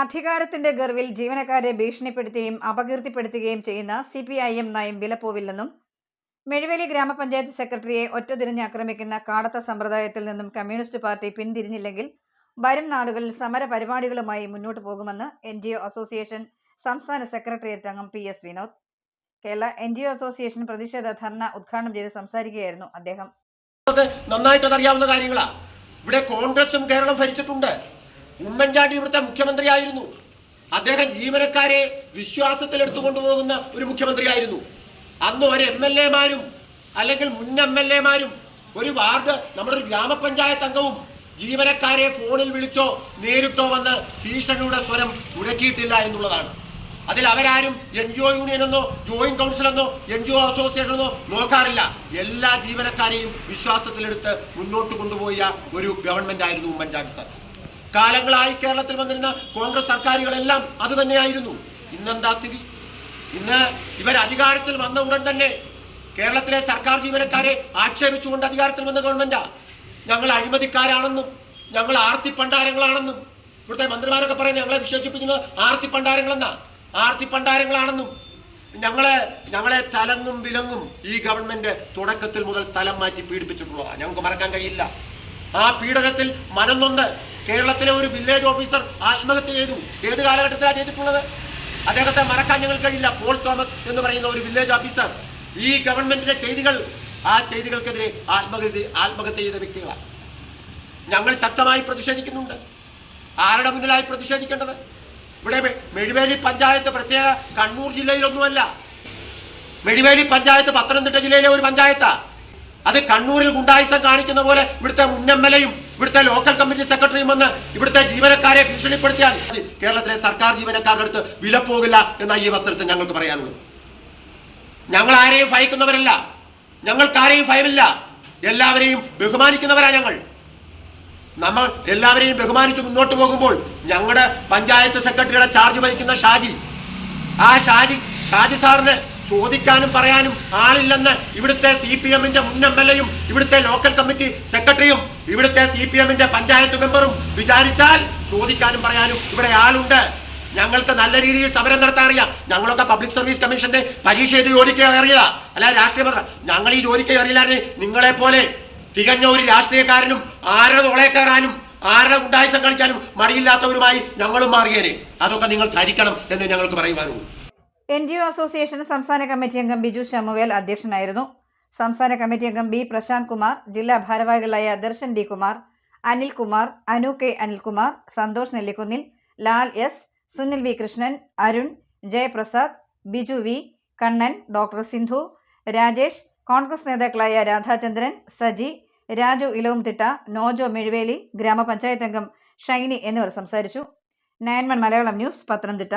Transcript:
അധികാരത്തിന്റെ ഗർവിൽ ജീവനക്കാരെ ഭീഷണിപ്പെടുത്തുകയും അപകീർത്തിപ്പെടുത്തുകയും ചെയ്യുന്ന സി പി ഐ എം നയം വിലപ്പോവില്ലെന്നും മെഴുവേലി ഗ്രാമപഞ്ചായത്ത് സെക്രട്ടറിയെ ഒറ്റതിരിഞ്ഞ് ആക്രമിക്കുന്ന കാടത്ത സമ്പ്രദായത്തിൽ നിന്നും കമ്മ്യൂണിസ്റ്റ് പാർട്ടി പിന്തിരിഞ്ഞില്ലെങ്കിൽ വരും നാടുകളിൽ സമര പരിപാടികളുമായി മുന്നോട്ട് പോകുമെന്ന് എൻ ജി ഒ അസോസിയേഷൻ സംസ്ഥാന സെക്രട്ടേറിയറ്റ് അംഗം P S Vinod. Kerala N G O association പ്രതിഷേധ ധർണ ഉദ്ഘാടനം ചെയ്ത് സംസാരിക്കുകയായിരുന്നു അദ്ദേഹം. നന്നായിട്ട് അറിയാവുന്ന കാര്യങ്ങളാ. ഇവിടെ കോൺഗ്രസും കേരളം ഭരിച്ചിട്ടുണ്ട്. ഉമ്മൻചാണ്ടി ഇവിടുത്തെ മുഖ്യമന്ത്രിയായിരുന്നു. അദ്ദേഹം ജീവനക്കാരെ വിശ്വാസത്തിൽ എടുത്തുകൊണ്ടുപോകുന്ന ഒരു മുഖ്യമന്ത്രിയായിരുന്നു. അന്ന് ഒരു എം എൽ എമാരും അല്ലെങ്കിൽ മുൻ എം എൽ എമാരും ഒരു വാർഡ് നമ്മുടെ ഒരു ഗ്രാമപഞ്ചായത്ത് അംഗവും ജീവനക്കാരെ ഫോണിൽ വിളിച്ചോ നേരിട്ടോ വന്ന് ഭീഷണിയുടെ സ്വരം മുടക്കിയിട്ടില്ല എന്നുള്ളതാണ്. അതിൽ അവരാരും എൻ ജി ഒ യൂണിയൻ എന്നോ ജോയിന്റ് കൗൺസിൽ എന്നോ എൻ ജി ഒ അസോസിയേഷൻ എന്നോ നോക്കാറില്ല. എല്ലാ ജീവനക്കാരെയും വിശ്വാസത്തിലെടുത്ത് മുന്നോട്ട് കൊണ്ടുപോയ ഒരു ഗവൺമെന്റ് ആയിരുന്നു ഉമ്മൻചാണ്ടി സാർ കാലങ്ങളായി കേരളത്തിൽ വന്നിരുന്ന കോൺഗ്രസ് സർക്കാരുകളെല്ലാം അത് തന്നെയായിരുന്നു. ഇന്നെന്താ സ്ഥിതി? ഇന്ന് ഇവർ അധികാരത്തിൽ വന്ന ഉടൻ തന്നെ കേരളത്തിലെ സർക്കാർ ജീവനക്കാരെ ആക്ഷേപിച്ചുകൊണ്ട് അധികാരത്തിൽ വന്ന ഗവൺമെന്റാ. ഞങ്ങൾ അഴിമതിക്കാരാണെന്നും ഞങ്ങൾ ആർത്തി പണ്ടാരങ്ങളാണെന്നും ഇവിടുത്തെ മന്ത്രിമാരൊക്കെ പറയുന്നത് ഞങ്ങളെ വിശേഷിപ്പിക്കുന്നത് ആർത്തി പണ്ടാരങ്ങളെന്നാ ആർത്തി പണ്ടാരങ്ങളാണെന്നും ഞങ്ങളെ ഞങ്ങളെ തലങ്ങും വിലങ്ങും ഈ ഗവൺമെന്റ് തുടക്കത്തിൽ മുതൽ സ്ഥലം മാറ്റി പീഡിപ്പിച്ചിട്ടുള്ളതാണ് ഞങ്ങൾക്ക് മറക്കാൻ കഴിയില്ല. ആ പീഡനത്തിൽ മനംനൊന്ന് കേരളത്തിലെ ഒരു വില്ലേജ് ഓഫീസർ ആത്മഹത്യ ചെയ്തു. ഏത് കാലഘട്ടത്തിലാണ് ചെയ്തിട്ടുള്ളത്? അദ്ദേഹത്തെ മറക്കാൻ ഞങ്ങൾ കഴിയില്ല. പോൾ തോമസ് എന്ന് പറയുന്ന ഒരു വില്ലേജ് ഓഫീസർ ഈ ഗവൺമെന്റിന്റെ ചെയ്തികൾ ആ ചെയ്തികൾക്കെതിരെ ആത്മഹത്യ ആത്മഹത്യ ചെയ്ത വ്യക്തികളാണ്. ഞങ്ങൾ ശക്തമായി പ്രതിഷേധിക്കുന്നുണ്ട്. ആരുടെ മുന്നിലായി പ്രതിഷേധിക്കേണ്ടത്? ഇവിടെ മെഴുവേലി പഞ്ചായത്ത് പ്രത്യേക കണ്ണൂർ ജില്ലയിലൊന്നുമല്ല. മെഴുവേലി പഞ്ചായത്ത് പത്തനംതിട്ട ജില്ലയിലെ ഒരു പഞ്ചായത്താണ് അത് കണ്ണൂരിൽ ഗുണ്ടായിസം കാണിക്കുന്ന പോലെ ഇവിടുത്തെ മുൻ എം എൽ എയും ഇവിടുത്തെ ലോക്കൽ കമ്മിറ്റി സെക്രട്ടറിയും വന്ന് ഇവിടുത്തെ ജീവനക്കാരെ ഭീഷണിപ്പെടുത്തിയാൽ കേരളത്തിലെ സർക്കാർ ജീവനക്കാരുടെ അടുത്ത് വില പോകില്ല എന്ന ഈ അവസരത്തിൽ ഞങ്ങൾക്ക് പറയാനുള്ളത്. ഞങ്ങൾ ആരെയും ഭയക്കുന്നവരല്ല ഞങ്ങൾക്ക് ആരെയും ഭയമില്ല എല്ലാവരെയും ബഹുമാനിക്കുന്നവരാ ഞങ്ങൾ. നമ്മൾ എല്ലാവരെയും ബഹുമാനിച്ച് മുന്നോട്ട് പോകുമ്പോൾ ഞങ്ങളുടെ പഞ്ചായത്ത് സെക്രട്ടറിയുടെ ചാർജ് വഹിക്കുന്ന ഷാജി. ആ ഷാജി ഷാജി സാറിന് ചോദിക്കാനും പറയാനും ആളില്ലെന്ന് ഇവിടുത്തെ സി പി എമ്മിന്റെ മുൻ എം എൽ എയും ഇവിടുത്തെ ലോക്കൽ കമ്മിറ്റി സെക്രട്ടറിയും ഇവിടുത്തെ സി പി എമ്മിന്റെ പഞ്ചായത്ത് മെമ്പറും വിചാരിച്ചാൽ ചോദിക്കാനും പറയാനും ഇവിടെ ആളുണ്ട്. ഞങ്ങൾക്ക് നല്ല രീതിയിൽ സമരം നടത്താൻ അറിയാം. ഞങ്ങളൊക്കെ പബ്ലിക് സർവീസ് കമ്മീഷന്റെ പരീക്ഷ ചെയ്ത് ജോലിക്ക് അറിയാം അല്ല രാഷ്ട്രീയ ഞങ്ങൾ ഈ ജോലിക്ക് അറിയില്ലായിരുന്നു നിങ്ങളെ പോലെ തികഞ്ഞ ഒരു രാഷ്ട്രീയക്കാരനും ആരുടെ തൊളയെ കയറാനും ആരുടെ ഗുണ്ടായുസം കളിക്കാനും മടിയില്ലാത്തവരുമായി ഞങ്ങളും മാറിയേനെ. അതൊക്കെ നിങ്ങൾ ധരിക്കണം എന്ന് ഞങ്ങൾക്ക് പറയുവാനുള്ളൂ. എൻ ജി ഒ അസോസിയേഷൻ സംസ്ഥാന കമ്മിറ്റി അംഗം ബിജു ശമുവേൽ അധ്യക്ഷനായിരുന്നു. സംസ്ഥാന കമ്മിറ്റി അംഗം ബി പ്രശാന്ത് കുമാർ ജില്ലാ ഭാരവാഹികളായ Darshan D Kumar Anilkumar Anu K Anilkumar Santhosh Nellikunnil Lal S Sunil V Krishnan Arun Jayaprasad Biju V Kannan doctor Sindhu Rajesh Congress നേതാക്കളായ രാധാചന്ദ്രൻ സജി രാജു ഇലവുംതിട്ട നോജോ മെഴുവേലി ഗ്രാമപഞ്ചായത്ത് അംഗം ഷൈനി എന്നിവർ സംസാരിച്ചു. നയൻമൺ മലയാളം ന്യൂസ് പത്തനംതിട്ട.